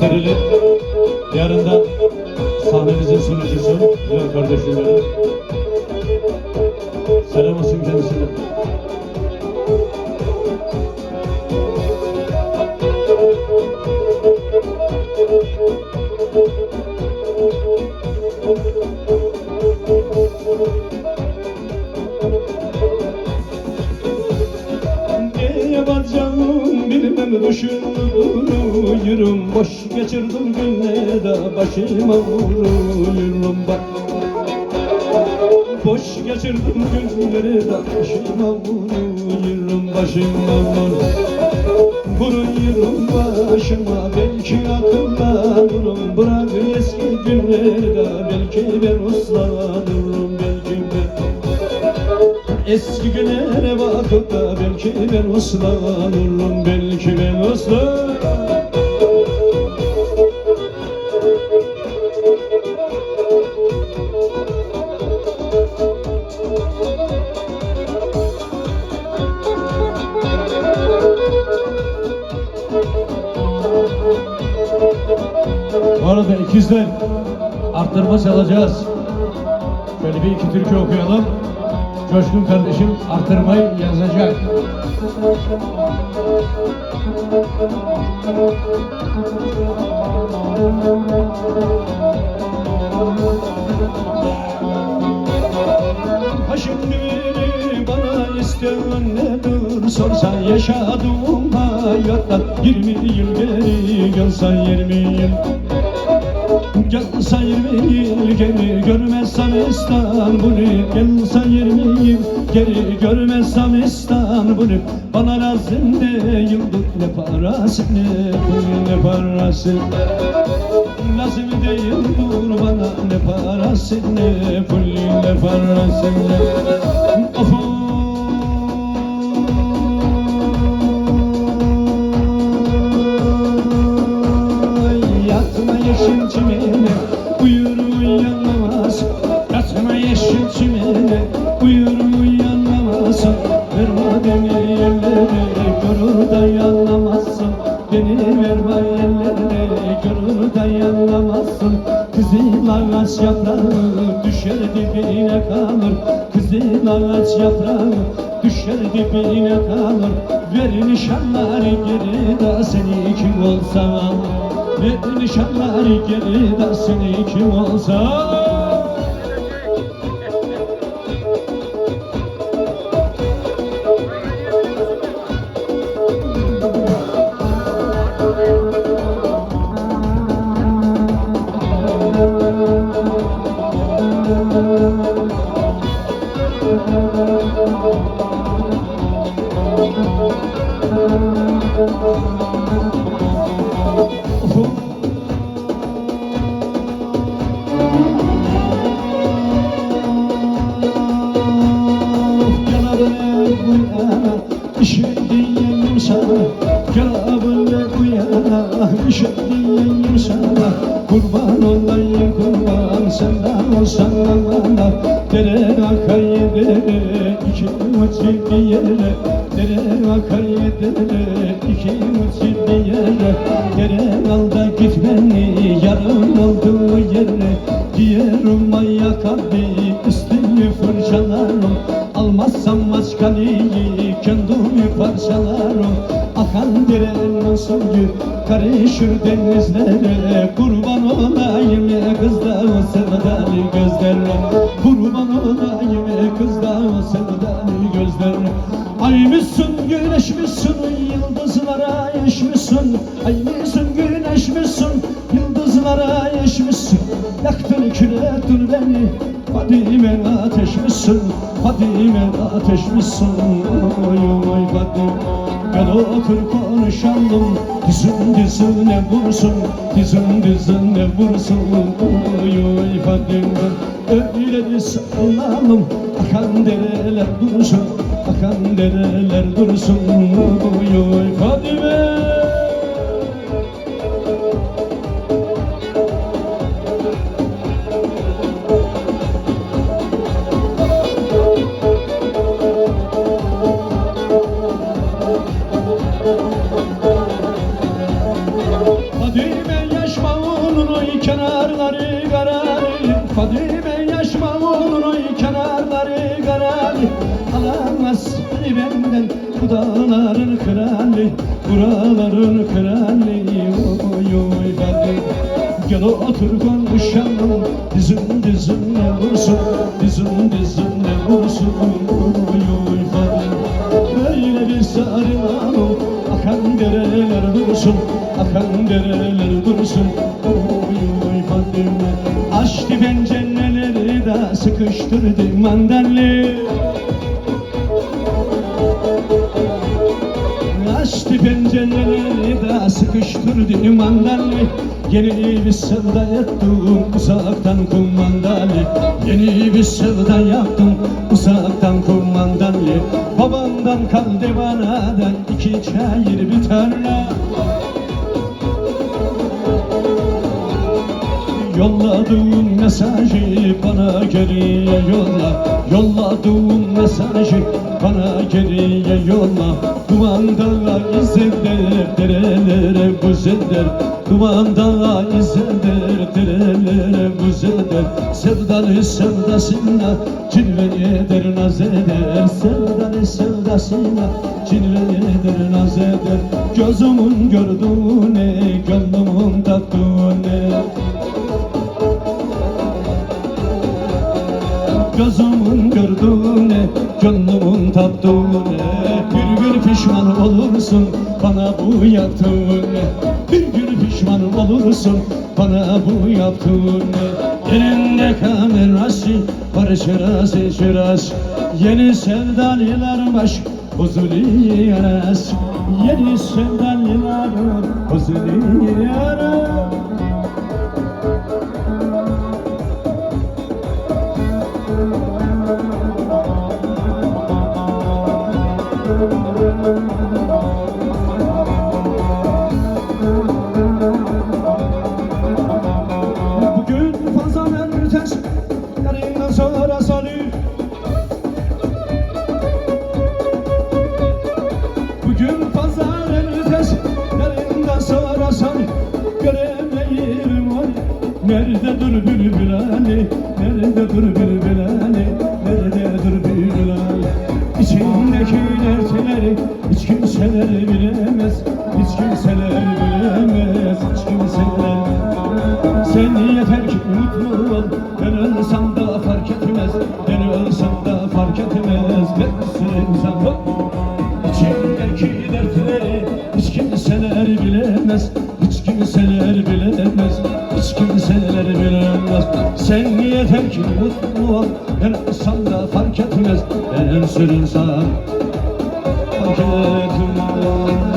gösterilir. Yarın da sahnemizin sunucusu Bilal kardeşim. Selam olsun kendisine. Ne bacağım bilmem düşünürüm Boş geçirdim günleri başıma vuruyorum. Bak Boş geçirdim günleri başıma vuruyorum. Başıma vuruyorum Vuruyorum başıma. Belki akıllanırım Bırak eski günleri belki ben uslanırım. ben Eski günlere bakıp da belki ben uslanırım belki ben uslanırım Bu arttırma çalacağız. Şöyle bir iki türkü okuyalım. Coşkun kardeşim artırmayı yazacak. Ha şimdi bana isteyen nedir sorsa yaşadığım hayattan 20 yıl geri gelsen 20 yıl Gelsen 20 yıl geri görmezsem İstanbul'u. Gelsen 20 yıl geri görmezsem İstanbul'u. Bana lazım değil ne parası ne pul ne parası Lazım değil dur bana ne parası ne pul ne parası Of ağaç yaprağı Düşer dibine kalır Kızıl ağaç yaprağı Düşer dibine kalır Ver nişanları geri de seni kim olsa. Ver nişanları geri de seni kim olsa Olayım kurban Senden olsan bana Dere akayı dere İki uçil bir yere. Dere akayı dere İki uçil bir yere. Dere al da git beni? Yarım olduğu yere? Diyerim ayakkabı Üstünü fırçalarım. Almazsam maskaliyi kendimi parçalarım. Akan derenin suyu karışır denizlere. Ya kızlar o sevdalı gözlerine Kurban olayım ya kızlar o sevdalı gözlerine Ay mısın güneş misin yıldızlara yaşmışsın Ay mısın güneş misin yıldızlara yaşmışsın Yaktın kül ettin beni Fadime ateş misin Fadime ateş misin Oy oy Fadime Gel otur konuşalım Dizin dizine vursun Dizin dizine vursun. Oy oy Fadime Öyle bir sallanalım Akan dereler dursun Akan dereler dursun. Oy oy Fadime alamaz beni benden. Bu dağların kralı buraların kralı Oy oy benim Gel otur konuşalım. Dizin dizinle vursun. Dizin dizinle vursun. Oy oy benim Böyle bir sarılalım. Akan dereler dursun. Akan dereler dursun de sıkıştırdı mandalli Açtı pencereleri de sıkıştırdı mandalli Yeni bir sevda ettim uzaktan kumandalı Yeni bir sevda yaptım uzaktan kumandalı Babamdan kaldı bana da iki çayır bana geriye yolla. Yolladığın mesajı bana geriye yolla. Dumanda izler derelere buz eder Dumanda izler derelere buz eder Sevdalı sevdasına cilve eder naz eder. Sevdalı sevdasına cilve eder naz eder. Gözümün gördüğüne gönlümün tattığına Gözümün gördüğüne, gönlümün tattığına Bir gün pişman olursun bana bu yaptığına Bir gün pişman olursun bana bu yaptığına Elinde kamerası var şırası şıras Yeni sevdalılar baş huzuru yaras Yeni sevdalılar huzuru yaras Nerede dur bülbül Ali Nerede dur bülbül Ali Nerede dur bülbül Ali İçindeki dertleri Hiç kimseler bilemez Hiç kimseler bilemez Hiç kimseler. Sen yeter ki mutlu ol Ben ölsem de fark etmez Ben ölsem de fark etmez. Ben ol İçimdeki dertleri Hiç kimseler bilemez Hiç kimseler bilemez Hiç kimseler bilemez Sen yeter ki mutlu ol Ben ölsem de fark etmez. Ben ölsem fark etmez